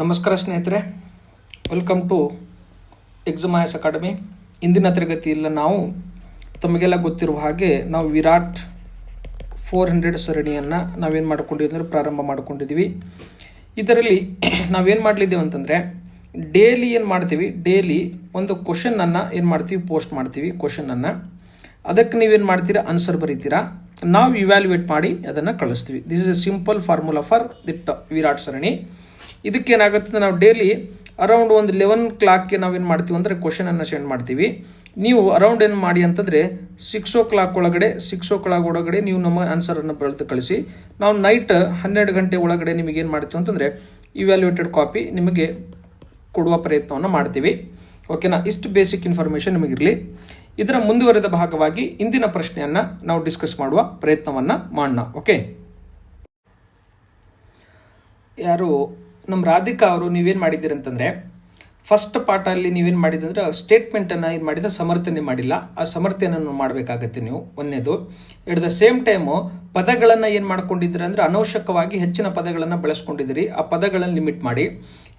ನಮಸ್ಕಾರ ಸ್ನೇಹಿತರೆ. Welcome to ಎಕ್ಸಮಾಯಸ್ academy ಇಂದಿನ ತರಗತಿಯಲ್ಲಿ ನಾವು ತಮಗೆಲ್ಲ ಗೊತ್ತಿರುವ ಹಾಗೆ ನಾವು ವಿರಾಟ್ ಫೋರ್ ಹಂಡ್ರೆಡ್ ಸರಣಿಯನ್ನು ನಾವೇನು ಮಾಡ್ಕೊಂಡಿದ್ವಿ ಅಂದರೆ ಪ್ರಾರಂಭ ಮಾಡಿಕೊಂಡಿದ್ದೀವಿ ಇದರಲ್ಲಿ ನಾವೇನು ಮಾಡಲಿದ್ದೇವೆ ಅಂತಂದರೆ ಡೇಲಿ ಏನು ಮಾಡ್ತೀವಿ? ಡೇಲಿ ಒಂದು ಕ್ವಶನನ್ನು ಏನು ಮಾಡ್ತೀವಿ? ಪೋಸ್ಟ್ ಮಾಡ್ತೀವಿ ಕ್ವಶನನ್ನು ಅದಕ್ಕೆ ನೀವೇನು ಮಾಡ್ತೀರಾ? ಆನ್ಸರ್ ಬರೀತೀರಾ? ನಾವು ಇವ್ಯಾಲ್ಯುವೇಟ್ ಮಾಡಿ ಅದನ್ನು ಕಳಿಸ್ತೀವಿ. This is a simple formula for that Virat ಸರಣಿ. ಇದಕ್ಕೇನಾಗುತ್ತೆ ನಾವು ಡೈಲಿ ಅರೌಂಡ್ ಒಂದು ಲೆವೆನ್ ಕ್ಲಾಕ್ಗೆ ನಾವೇನು ಮಾಡ್ತೀವಿ ಅಂದರೆ ಕ್ವಶನನ್ನು ಸೆಂಡ್ ಮಾಡ್ತೀವಿ. ನೀವು ಅರೌಂಡ್ ಏನು ಮಾಡಿ ಅಂತಂದರೆ ಸಿಕ್ಸ್ ಓ ಕ್ಲಾಕ್ ಒಳಗಡೆ ಸಿಕ್ಸ್ ಓ ಕ್ಲಾಕ್ ಒಳಗಡೆ ನೀವು ನಮ್ಮ ಆನ್ಸರನ್ನು ಬೆಳೆದು ಕಳಿಸಿ. ನಾವು ನೈಟ್ ಹನ್ನೆರಡು ಗಂಟೆ ಒಳಗಡೆ ನಿಮಗೆ ಏನು ಮಾಡ್ತೀವಿ ಅಂತಂದರೆ ಇವ್ಯಾಲ್ಯೂಯೇಟೆಡ್ ಕಾಪಿ ನಿಮಗೆ ಕೊಡುವ ಪ್ರಯತ್ನವನ್ನು ಮಾಡ್ತೀವಿ. ಓಕೆನಾ ಇಷ್ಟು ಬೇಸಿಕ್ ಇನ್ಫಾರ್ಮೇಷನ್ ನಿಮಗಿರಲಿ ಇದರ ಮುಂದುವರೆದ ಭಾಗವಾಗಿ ಇಂದಿನ ಪ್ರಶ್ನೆಯನ್ನು ನಾವು ಡಿಸ್ಕಸ್ ಮಾಡುವ ಪ್ರಯತ್ನವನ್ನು ಮಾಡೋಣ ಓಕೆ ಯಾರು ನಮ್ಮ ರಾಧಿಕಾ ಅವರು ನೀವೇನು ಮಾಡಿದ್ದೀರಿ ಅಂತಂದರೆ ಫಸ್ಟ್ ಪಾರ್ಟಲ್ಲಿ ನೀವೇನು ಮಾಡಿದಂದ್ರೆ ಸ್ಟೇಟ್ಮೆಂಟನ್ನು ಏನು ಮಾಡಿದ ಸಮರ್ಥನೆ ಮಾಡಿಲ್ಲ. ಆ ಸಮರ್ಥನೆಯನ್ನು ಮಾಡಬೇಕಾಗತ್ತೆ ನೀವು. ಒಂದನೇದು. ಎಟ್ ದ ಸೇಮ್ ಟೈಮು ಪದಗಳನ್ನು ಏನು ಮಾಡ್ಕೊಂಡಿದ್ದೀರಿ ಅಂದರೆ, ಅನವಶ್ಯಕವಾಗಿ ಹೆಚ್ಚಿನ ಪದಗಳನ್ನು ಬಳಸ್ಕೊಂಡಿದ್ದೀರಿ. ಆ ಪದಗಳನ್ನು ಲಿಮಿಟ್ ಮಾಡಿ.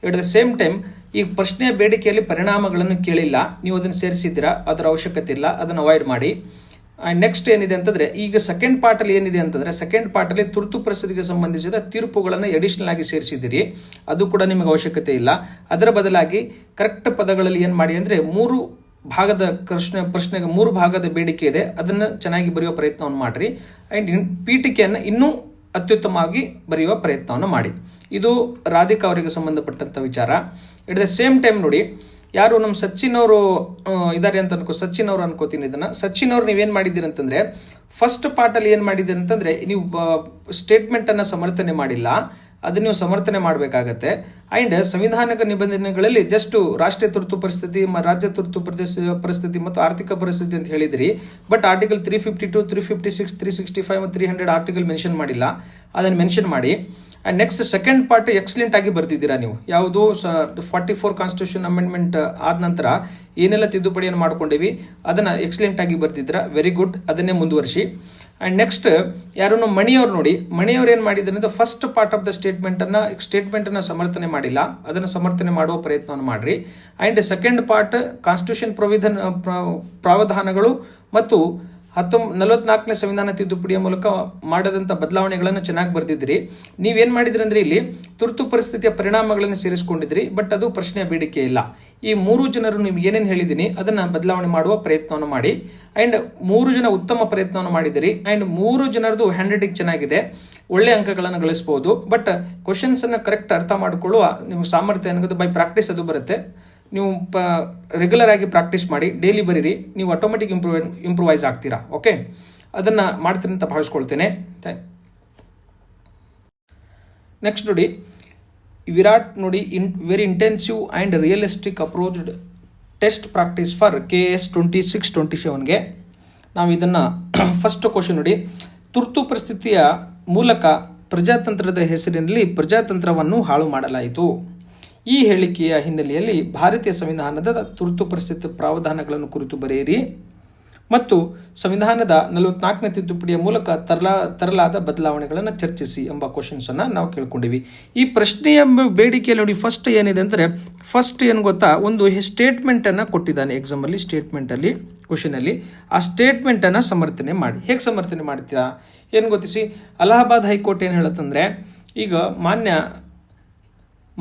ಎಟ್ ದ ಸೇಮ್ ಟೈಮ್ ಈ ಪ್ರಶ್ನೆಯ ಬೇಡಿಕೆಯಲ್ಲಿ ಪರಿಣಾಮಗಳನ್ನು ಕೇಳಿಲ್ಲ. ನೀವು ಅದನ್ನು ಸೇರಿಸಿದ್ದೀರಾ? ಅದರ ಅವಶ್ಯಕತೆ ಇಲ್ಲ. ಅದನ್ನು ಅವಾಯ್ಡ್ ಮಾಡಿ. ನೆಕ್ಸ್ಟ್ ಏನಿದೆ ಅಂತಂದರೆ, ಈಗ ಸೆಕೆಂಡ್ ಪಾರ್ಟಲ್ಲಿ ಏನಿದೆ ಅಂತಂದರೆ ಸೆಕೆಂಡ್ ಪಾರ್ಟಲ್ಲಿ ತುರ್ತು ಪರಿಸ್ಥಿತಿಗೆ ಸಂಬಂಧಿಸಿದ ತೀರ್ಪುಗಳನ್ನು ಎಡಿಷನಲ್ ಆಗಿ ಸೇರಿಸಿದ್ದೀರಿ. ಅದು ಕೂಡ ನಿಮಗೆ ಅವಶ್ಯಕತೆ ಇಲ್ಲ. ಅದರ ಬದಲಾಗಿ ಕರೆಕ್ಟ್ ಪದಗಳಲ್ಲಿ ಏನು ಮಾಡಿ ಅಂದರೆ, ಮೂರು ಭಾಗದ ಪ್ರಶ್ನೆ ಪ್ರಶ್ನೆಗೆ ಮೂರು ಭಾಗದ ಬೇಡಿಕೆ ಇದೆ. ಅದನ್ನು ಚೆನ್ನಾಗಿ ಬರೆಯುವ ಪ್ರಯತ್ನವನ್ನು ಮಾಡಿರಿ. ಆ್ಯಂಡ್ ಪೀಠಿಕೆಯನ್ನು ಇನ್ನೂ ಅತ್ಯುತ್ತಮವಾಗಿ ಬರೆಯುವ ಪ್ರಯತ್ನವನ್ನು ಮಾಡಿ. ಇದು ರಾಧಿಕಾ ಅವರಿಗೆ ಸಂಬಂಧಪಟ್ಟಂಥ ವಿಚಾರ. ಇಟ್ ದ ಸೇಮ್ ಟೈಮ್ ನೋಡಿ ಯಾರು ನಮ್ಮ ಸಚಿನ್ ಅವರು ಇದ್ದಾರೆ ಅಂತ ಅನ್ಕೋ ಸಚಿನ್ ಅವರು ಅನ್ಕೋತೀನಿ ಇದನ್ನ. ಸಚಿನ್ ಅವ್ರು ನೀವೇನು ಮಾಡಿದ್ದೀರಿ ಅಂತಂದ್ರೆ ಫಸ್ಟ್ ಪಾರ್ಟಲ್ಲಿ ಏನು ಮಾಡಿದ್ದೀರಿ ಅಂತಂದ್ರೆ, ನೀವು ಸ್ಟೇಟ್ಮೆಂಟನ್ನು ಸಮರ್ಥನೆ ಮಾಡಿಲ್ಲ. ಅದನ್ನ ನೀವು ಸಮರ್ಥನೆ ಮಾಡಬೇಕಾಗತ್ತೆ. ಆ್ಯಂಡ್ ಸಂವಿಧಾನಿಕ ನಿಬಂಧನೆಗಳಲ್ಲಿ ಜಸ್ಟ್ ರಾಷ್ಟ್ರೀಯ ತುರ್ತು ಪರಿಸ್ಥಿತಿ ರಾಜ್ಯ ತುರ್ತು ಪರಿಸ್ಥಿತಿ ಪರಿಸ್ಥಿತಿ ಮತ್ತು ಆರ್ಥಿಕ ಪರಿಸ್ಥಿತಿ ಅಂತ ಹೇಳಿದ್ರಿ. But article three fifty two three fifty six three sixty five ಮತ್ತು ತ್ರೀ ಹಂಡ್ರೆಡ್ ಆರ್ಟಿಕಲ್ ಮೆನ್ಷನ್ ಮಾಡಿಲ್ಲ. ಅದನ್ನು ಮೆನ್ಷನ್ ಮಾಡಿ. And next second part excellent ಆಗಿ ಬರ್ತಿದ್ದೀರಾ ನೀವು. ಯಾವುದು ಫಾರ್ಟಿ ಫೋರ್ ಕಾನ್ಸ್ಟಿಟ್ಯೂಷನ್ ಅಮೆಂಡ್ಮೆಂಟ್ ಆದ ನಂತರ ಏನೆಲ್ಲ ತಿದ್ದುಪಡಿಯನ್ನು ಮಾಡ್ಕೊಂಡಿವಿ, ಅದನ್ನು ಎಕ್ಸಲೆಂಟ್ ಆಗಿ ಬರ್ತಿದ್ದೀರಾ ವೆರಿ ಗುಡ್ ಅದನ್ನೇ ಮುಂದುವರಿಸಿ. ಆ್ಯಂಡ್ ನೆಕ್ಸ್ಟ್ ಯಾರನ್ನು ಮಣಿಯವ್ರು ನೋಡಿ, ಮಣಿಯವ್ರು ಏನು ಮಾಡಿದ್ದಾರೆ ಅಂದರೆ ಫಸ್ಟ್ ಪಾರ್ಟ್ ಆಫ್ ದ ಸ್ಟೇಟ್ಮೆಂಟನ್ನು ಸ್ಟೇಟ್ಮೆಂಟನ್ನು ಸಮರ್ಥನೆ ಮಾಡಿಲ್ಲ. ಅದನ್ನು ಸಮರ್ಥನೆ ಮಾಡುವ ಪ್ರಯತ್ನವನ್ನು ಮಾಡಿರಿ. And second part constitution provision ಪ್ರಾವಧಾನಗಳು ಮತ್ತು ಹತ್ತೊಂಬ, ನಲವತ್ನಾಲ್ಕನೇ ಸಂವಿಧಾನ ತಿದ್ದುಪಡಿಯ ಮೂಲಕ ಮಾಡದಂಥ ಬದಲಾವಣೆಗಳನ್ನು ಚೆನ್ನಾಗಿ ಬರೆದಿದ್ರಿ. ನೀವೇನು ಮಾಡಿದ್ರಿ ಅಂದ್ರೆ ಇಲ್ಲಿ ತುರ್ತು ಪರಿಸ್ಥಿತಿಯ ಪರಿಣಾಮಗಳನ್ನು ಸೇರಿಸ್ಕೊಂಡಿದ್ರಿ, ಬಟ್ ಅದು ಪ್ರಶ್ನೆ ಬೇಡಿಕೆ ಇಲ್ಲ. ಈ ಮೂರು ಜನರು ನಿಮ್ಗೆ ಏನೇನು ಹೇಳಿದ್ದೀನಿ, ಅದನ್ನು ಬದಲಾವಣೆ ಮಾಡುವ ಪ್ರಯತ್ನವನ್ನು ಮಾಡಿ. ಆ್ಯಂಡ್ ಮೂರು ಜನ ಉತ್ತಮ ಪ್ರಯತ್ನವನ್ನು ಮಾಡಿದಿರಿ. ಆ್ಯಂಡ್ ಮೂರು ಜನರದು ಹ್ಯಾಂಡ್ ರೈಟಿಂಗ್ ಚೆನ್ನಾಗಿದೆ. ಒಳ್ಳೆ ಅಂಕಗಳನ್ನು ಗಳಿಸ್ಬೋದು. ಬಟ್ ಕ್ವಶನ್ಸನ್ನು ಕರೆಕ್ಟ್ ಅರ್ಥ ಮಾಡಿಕೊಳ್ಳುವ ನಿಮ್ಮ ಸಾಮರ್ಥ್ಯ ಅನ್ನೋದು ಬೈ ಪ್ರಾಕ್ಟೀಸ್ ಅದು ಬರುತ್ತೆ. ನೀವು ಪ ರೆಗ್ಯುಲರ್ ಆಗಿ ಪ್ರಾಕ್ಟೀಸ್ ಮಾಡಿ ಡೈಲಿ ಬರೀರಿ, ನೀವು ಆಟೋಮೆಟಿಕ್ ಇಂಪ್ರೂವ್ ಇಂಪ್ರೂವೈಸ್ ಆಗ್ತೀರಾ ಓಕೆ ಅದನ್ನು ಮಾಡ್ತೀನಿ ಅಂತ ಭಾವಿಸ್ಕೊಳ್ತೇನೆ. ನೆಕ್ಸ್ಟ್ ನೋಡಿ, ವಿರಾಟ್ ನೋಡಿ in very intensive and realistic approached test practice for K S twenty six twenty ಸೆವೆನ್ಗೆ ನಾವು ಇದನ್ನು ಫಸ್ಟ್ ಕ್ವಶನ್ ನೋಡಿ, ತುರ್ತು ಪರಿಸ್ಥಿತಿಯ ಮೂಲಕ ಪ್ರಜಾತಂತ್ರದ ಹೆಸರಿನಲ್ಲಿ ಪ್ರಜಾತಂತ್ರವನ್ನು ಹಾಳು ಮಾಡಲಾಯಿತು. ಈ ಹೇಳಿಕೆಯ ಹಿನ್ನೆಲೆಯಲ್ಲಿ ಭಾರತೀಯ ಸಂವಿಧಾನದ ತುರ್ತು ಪರಿಸ್ಥಿತಿ ಪ್ರಾವಧಾನಗಳನ್ನು ಕುರಿತು ಬರೆಯಿರಿ. ಮತ್ತು ಸಂವಿಧಾನದ ನಲವತ್ನಾಲ್ಕನೇ ತಿದ್ದುಪಡಿಯ ಮೂಲಕ ತರಲಾ, ತರಲಾದ ಬದಲಾವಣೆಗಳನ್ನು ಚರ್ಚಿಸಿ ಎಂಬ ಕ್ವಶನ್ಸನ್ನು ನಾವು ಕೇಳ್ಕೊಂಡಿವಿ. ಈ ಪ್ರಶ್ನೆ ಎಂಬ ಬೇಡಿಕೆಯಲ್ಲಿ ನೋಡಿ ಫಸ್ಟ್ ಏನಿದೆ ಅಂದರೆ ಫಸ್ಟ್ ಏನು ಗೊತ್ತಾ, ಒಂದು ಸ್ಟೇಟ್ಮೆಂಟನ್ನು ಕೊಟ್ಟಿದ್ದಾನೆ ಎಕ್ಸಾಮಲ್ಲಿ ಸ್ಟೇಟ್ಮೆಂಟಲ್ಲಿ ಕ್ವಶನಲ್ಲಿ ಆ ಸ್ಟೇಟ್ಮೆಂಟನ್ನು ಸಮರ್ಥನೆ ಮಾಡಿ. ಹೇಗೆ ಸಮರ್ಥನೆ ಮಾಡ್ತೀರಾ? ಏನು ಗೊತ್ತಿಸಿ? ಅಲಹಾಬಾದ್ ಹೈಕೋರ್ಟ್ ಏನು ಹೇಳುತ್ತಂದರೆ, ಈಗ ಮಾನ್ಯ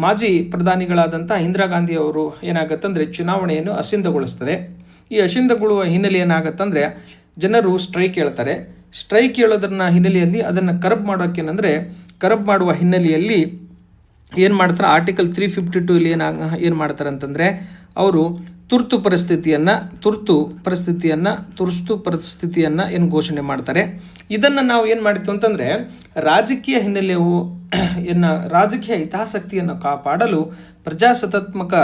ಮಾಜಿ ಪ್ರಧಾನಿಗಳಾದಂಥ ಇಂದಿರಾ ಗಾಂಧಿ ಅವರು ಏನಾಗತ್ತಂದ್ರೆ ಚುನಾವಣೆಯನ್ನು ಅಸಿಂಧಗೊಳಿಸ್ತದೆ. ಈ ಅಸಿಂಧಗೊಳ್ಳುವ ಹಿನ್ನೆಲೆ ಏನಾಗತ್ತಂದ್ರೆ ಜನರು ಸ್ಟ್ರೈಕ್ ಹೇಳ್ತಾರೆ. ಸ್ಟ್ರೈಕ್ ಹೇಳೋದನ್ನ ಹಿನ್ನೆಲೆಯಲ್ಲಿ ಅದನ್ನು ಕರಬ್ ಮಾಡೋಕ್ಕೇನೆಂದರೆ ಕರಬ್ ಮಾಡುವ ಹಿನ್ನೆಲೆಯಲ್ಲಿ ಏನು ಮಾಡ್ತಾರೆ? ಆರ್ಟಿಕಲ್ ತ್ರೀ ಫಿಫ್ಟಿ ಟೂ ಇಲ್ಲಿ ಏನಾಗ ಏನು ಮಾಡ್ತಾರೆ ಅಂತಂದರೆ ಅವರು ತುರ್ತು ಪರಿಸ್ಥಿತಿಯನ್ನು ತುರ್ತು ಪರಿಸ್ಥಿತಿಯನ್ನು ತುರ್ತು ಪರಿಸ್ಥಿತಿಯನ್ನು ಏನು ಘೋಷಣೆ ಮಾಡ್ತಾರೆ. ಇದನ್ನು ನಾವು ಏನು ಮಾಡ್ತೀವಿ ಅಂತಂದರೆ, ರಾಜಕೀಯ ಹಿನ್ನೆಲೆಯು ಎನ್ನು ರಾಜಕೀಯ ಹಿತಾಸಕ್ತಿಯನ್ನು ಕಾಪಾಡಲು ಪ್ರಜಾಸತ್ತಾತ್ಮಕ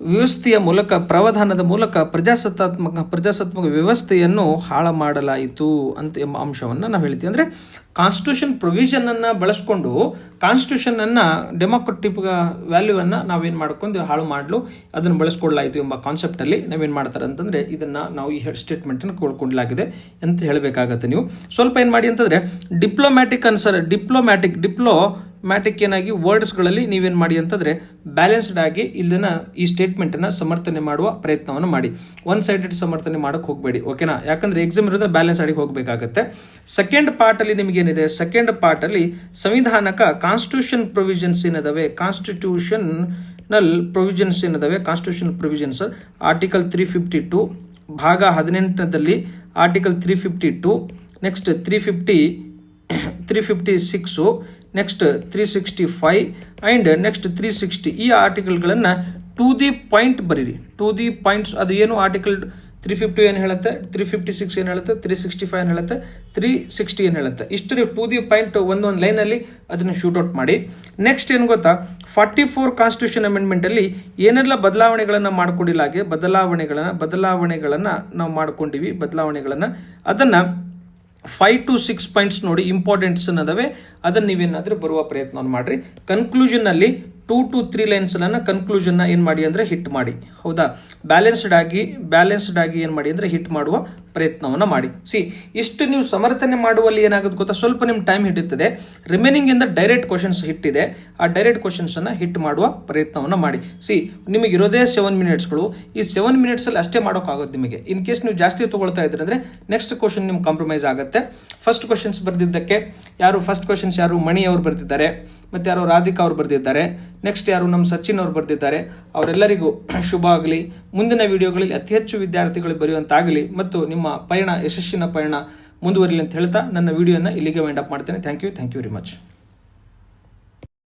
ವ್ಯವಸ್ಥೆಯ ಮೂಲಕ, ಪ್ರಾವಧಾನದ ಮೂಲಕ ಪ್ರಜಾಸತ್ತಾತ್ಮಕ ಪ್ರಜಾಸತ್ತಾತ್ಮಕ ವ್ಯವಸ್ಥೆಯನ್ನು ಹಾಳು ಮಾಡಲಾಯಿತು ಅಂತ ಎಂಬ ಅಂಶವನ್ನು ನಾವು ಹೇಳ್ತೀವಿ ಅಂದರೆ ಕಾನ್ಸ್ಟಿಟ್ಯೂಷನ್ ಪ್ರೊವಿಷನನ್ನು ಬಳಸ್ಕೊಂಡು ಕಾನ್ಸ್ಟಿಟ್ಯೂಷನ್ ಅನ್ನ ವ್ಯಾಲ್ಯೂ ವ್ಯಾಲ್ಯೂವನ್ನು ನಾವೇನು ಮಾಡ್ಕೊಂಡು ಹಾಳು ಮಾಡಲು, ಅದನ್ನು ಬಳಸ್ಕೊಡ್ಲಾಯಿತು ಎಂಬ ಕಾನ್ಸೆಪ್ಟಲ್ಲಿ ನಾವೇನು ಮಾಡ್ತಾರೆ ಅಂತಂದರೆ ಇದನ್ನು ನಾವು ಈ ಹೆಡ್ ಸ್ಟೇಟ್ಮೆಂಟನ್ನು ಕೊಡ್ಕೊಂಡ್ಲಾಗಿದೆ ಅಂತ ಹೇಳಬೇಕಾಗತ್ತೆ ನೀವು. ಸ್ವಲ್ಪ ಏನು ಮಾಡಿ ಅಂತಂದರೆ diplomatic answer diplomatic diplomatic ಏನಾಗಿ ವರ್ಡ್ಸ್ಗಳಲ್ಲಿ ನೀವೇನು ಮಾಡಿ ಅಂತಂದರೆ ಬ್ಯಾಲೆನ್ಸ್ಡ್ ಆಗಿ ಇದನ್ನ ಈ ಸ್ಟೇಟ್ಮೆಂಟನ್ನು ಸಮರ್ಥನೆ ಮಾಡುವ ಪ್ರಯತ್ನವನ್ನು ಮಾಡಿ. ಒನ್ ಸೈಡೆಡ್ ಸಮರ್ಥನೆ ಮಾಡೋಕ್ಕೆ ಹೋಗಬೇಡಿ ಓಕೆನಾ ಯಾಕಂದ್ರೆ ಎಕ್ಸಾಮ್ ಇರೋದ್ರೆ ಬ್ಯಾಲೆನ್ಸ್ ಆಗಿ ಹೋಗಬೇಕಾಗತ್ತೆ. ಸೆಕೆಂಡ್ ಪಾರ್ಟಲ್ಲಿ ನಿಮಗೇನಿದೆ? ಸೆಕೆಂಡ್ ಪಾರ್ಟಲ್ಲಿ ಸಂವಿಧಾನಕ ಕಾನ್ಸ್ಟಿಟ್ಯೂಷನ್ ಪ್ರೊವಿಷನ್ಸ್ ಏನಿದಾವೆ? Constitutional provisions ಏನಿದಾವೆ? Constitution provisions article three fifty two ಭಾಗ ಹದಿನೆಂಟರಲ್ಲಿ article three fifty two next three fifty three fifty six next three sixty five and next three sixty ಈ ಆರ್ಟಿಕಲ್ಗಳನ್ನು to the point ಬರೀರಿ. To the points ಅದು ಏನು article three fifty ಏನು ಹೇಳುತ್ತೆ? Three fifty six ಏನು ಹೇಳುತ್ತೆ? ತ್ರೀ ಸಿಕ್ಸ್ಟಿ ಫೈವ್ ಏನು ಹೇಳುತ್ತೆ? ತ್ರೀ ಸಿಕ್ಸ್ಟಿ ಏನು ಹೇಳುತ್ತೆ? ಇಷ್ಟು ನೀವು ಟು ದಿ ಪಾಯಿಂಟ್ ಒಂದೊಂದು ಲೈನಲ್ಲಿ ಅದನ್ನು ಶೂಟ್ಔಟ್ ಮಾಡಿ. ನೆಕ್ಸ್ಟ್ ಏನು ಗೊತ್ತಾ? ಫಾರ್ಟಿ ಫೋರ್ ಕಾನ್ಸ್ಟಿಟ್ಯೂಷನ್ ಅಮೆಂಡ್ಮೆಂಟಲ್ಲಿ ಏನೆಲ್ಲ ಬದಲಾವಣೆಗಳನ್ನು ಮಾಡ್ಕೊಂಡಿಲ್ಲಾಗೆ ಬದಲಾವಣೆಗಳನ್ನು ಬದಲಾವಣೆಗಳನ್ನು ನಾವು ಮಾಡ್ಕೊಂಡಿವಿ, ಬದಲಾವಣೆಗಳನ್ನು. ಅದನ್ನು ಫೈವ್ ಟು ಸಿಕ್ಸ್ ಪಾಯಿಂಟ್ಸ್ ನೋಡಿ ಇಂಪಾರ್ಟೆಂಟ್ಸ್ ಅನ್ನೋದವೆ ಅದನ್ನು ನೀವೇನಾದರೂ ಬರುವ ಪ್ರಯತ್ನವನ್ನು ಮಾಡಿರಿ. ಕನ್ಕ್ಲೂಷನ್ನಲ್ಲಿ ಟೂ ಟು ತ್ರೀ ಲೈನ್ಸ್ಗಳನ್ನು ಕನ್ಕ್ಲೂಷನ್ನ ಏನು ಮಾಡಿ ಅಂದರೆ ಹಿಟ್ ಮಾಡಿ. ಹೌದಾ? ಬ್ಯಾಲೆನ್ಸ್ಡ್ ಆಗಿ ಬ್ಯಾಲೆನ್ಸ್ಡ್ ಆಗಿ ಏನು ಮಾಡಿ ಅಂದರೆ ಹಿಟ್ ಮಾಡುವ ಪ್ರಯತ್ನವನ್ನು ಮಾಡಿ. ಸಿ ಇಷ್ಟು ನೀವು ಸಮರ್ಥನೆ ಮಾಡುವಲ್ಲಿ ಏನಾಗುತ್ತೆ ಗೊತ್ತಾ? ಸ್ವಲ್ಪ ನಿಮ್ಮ ಟೈಮ್ ಹಿಡಿಯುತ್ತದೆ. ರಿಮೈನಿಂಗಿಂದ ಡೈರೆಕ್ಟ್ ಕ್ವಶನ್ಸ್ ಹಿಟ್ಟಿದೆ ಆ ಡೈರೆಕ್ಟ್ ಕ್ವಶನ್ಸನ್ನು ಹಿಟ್ ಮಾಡುವ ಪ್ರಯತ್ನವನ್ನು ಮಾಡಿ. ಸಿ ನಿಮಗೆ ಇರೋದೇ ಸೆವೆನ್ ಮಿನಿಟ್ಸ್ಗಳು ಈ ಸೆವೆನ್ ಮಿನಿಟ್ಸಲ್ಲಿ ಅಷ್ಟೇ ಮಾಡೋಕ್ಕಾಗುತ್ತೆ ನಿಮಗೆ. ಇನ್ ಕೇಸ್ ನೀವು ಜಾಸ್ತಿ ತೊಗೊಳ್ತಾ ಇದ್ರೆ ಅಂದರೆ ನೆಕ್ಸ್ಟ್ ಕ್ವಶನ್ ನಿಮ್ಗೆ ಕಾಂಪ್ರಮೈಸ್ ಆಗುತ್ತೆ. ಫಸ್ಟ್ ಕ್ವಶನ್ಸ್ ಬರೆದಿದ್ದಕ್ಕೆ ಯಾರು ಫಸ್ಟ್ ಕ್ವಶನ್ಸ್ ಯಾರು? ಮಣಿ ಅವರು ಬರೆದಿದ್ದಾರೆ. ಮತ್ತು ಯಾರು ರಾಧಿಕಾ ಅವರು ಬರೆದಿದ್ದಾರೆ. ನೆಕ್ಸ್ಟ್ ಯಾರು ನಮ್ಮ ಸಚಿನ್ ಅವರು ಬರೆದಿದ್ದಾರೆ, ಅವರೆಲ್ಲರಿಗೂ ಶುಭ ಆಗಲಿ. ಮುಂದಿನ ವಿಡಿಯೋಗಳಲ್ಲಿ ಅತಿ ಹೆಚ್ಚು ವಿದ್ಯಾರ್ಥಿಗಳು ಬರೆಯುವಂತಾಗಲಿ ಮತ್ತು ನಿಮ್ಮ ಪಯಣ, ಯಶಸ್ಸಿನ ಪಯಣ ಮುಂದುವರಿಲಿ ಅಂತ ಹೇಳ್ತಾ ನನ್ನ ವಿಡಿಯೋನ ಇಲ್ಲಿಗೆ ವೈಂಡ್ ಅಪ್ ಮಾಡ್ತೇನೆ. Thank you thank you very much